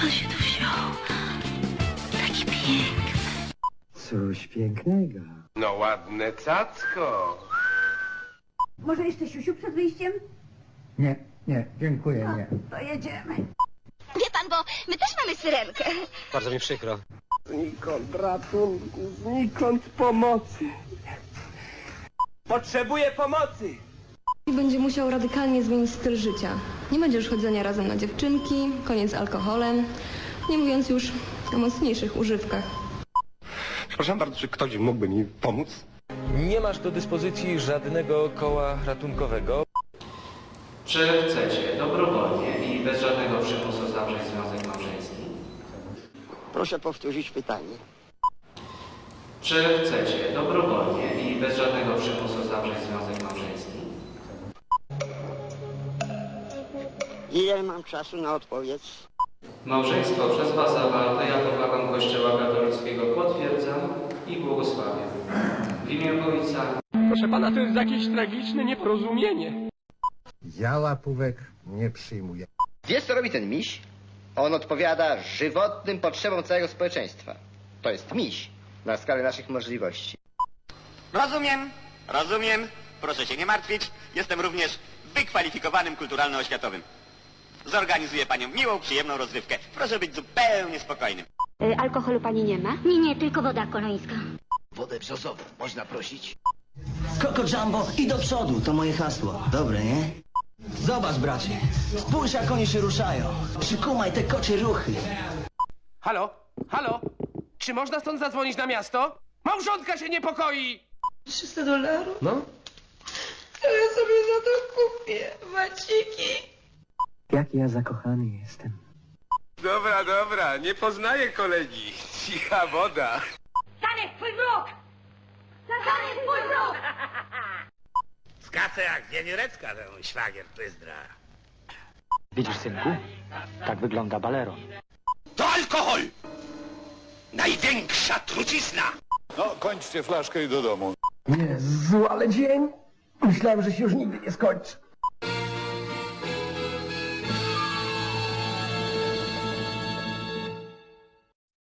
pan się tu wziął? Taki piękny. Coś pięknego. No ładne cacko. Może jeszcze siusiu przed wyjściem? Nie, nie, dziękuję, no, nie. To jedziemy. Wie pan, bo my też mamy syrenkę. Bardzo mi przykro. Znikąd ratunku, znikąd pomocy. Potrzebuję pomocy. Będzie musiał radykalnie zmienić styl życia. Nie będzie już chodzenia razem na dziewczynki, koniec z alkoholem, nie mówiąc już o mocniejszych używkach. Przepraszam bardzo, czy ktoś mógłby mi pomóc? Nie masz do dyspozycji żadnego koła ratunkowego. Czy chcecie dobrowolnie i bez żadnego przymusu zawrzeć związek małżeński? Proszę powtórzyć pytanie. Czy chcecie dobrowolnie i bez żadnego przymusu zawrzeć związek małżeński? Ile mam czasu na odpowiedź? Małżeństwo przez Was zawarte jako flagą Kościoła katolickiego potwierdzam i błogosławię. W imię Ojca Proszę pana, to jest jakieś tragiczne nieporozumienie. Ja łapówek nie przyjmuję. Wiesz, co robi ten miś? On odpowiada żywotnym potrzebom całego społeczeństwa. To jest miś na skalę naszych możliwości. Rozumiem, rozumiem. Proszę się nie martwić. Jestem również wykwalifikowanym kulturalno-oświatowym. Zorganizuję panią miłą, przyjemną rozrywkę. Proszę być zupełnie spokojnym. alkoholu pani nie ma? Nie, nie, tylko woda kolońska. Wodę brzozową można prosić? Koko Jumbo i do przodu, to moje hasło. Dobre, nie? Zobacz, bracie. Spójrz, jak oni się ruszają. Przykumaj te kocie ruchy. Halo? Halo? Czy można stąd zadzwonić na miasto? Małżonka się niepokoi! 300 dolarów? No? Ja sobie za to kupię, maciki. Jaki ja zakochany jestem. Dobra, dobra, nie poznaję kolegi. Cicha woda. Zanek, twój wróg! Zanek, twój wróg! Skacze jak wienierecka, ten szwagier pyzdra. Widzisz, synku? Tak wygląda balero. To alkohol! Największa trucizna! No, kończcie flaszkę i do domu. Jezu, ale dzień! Myślałem, że się już nigdy nie skończy.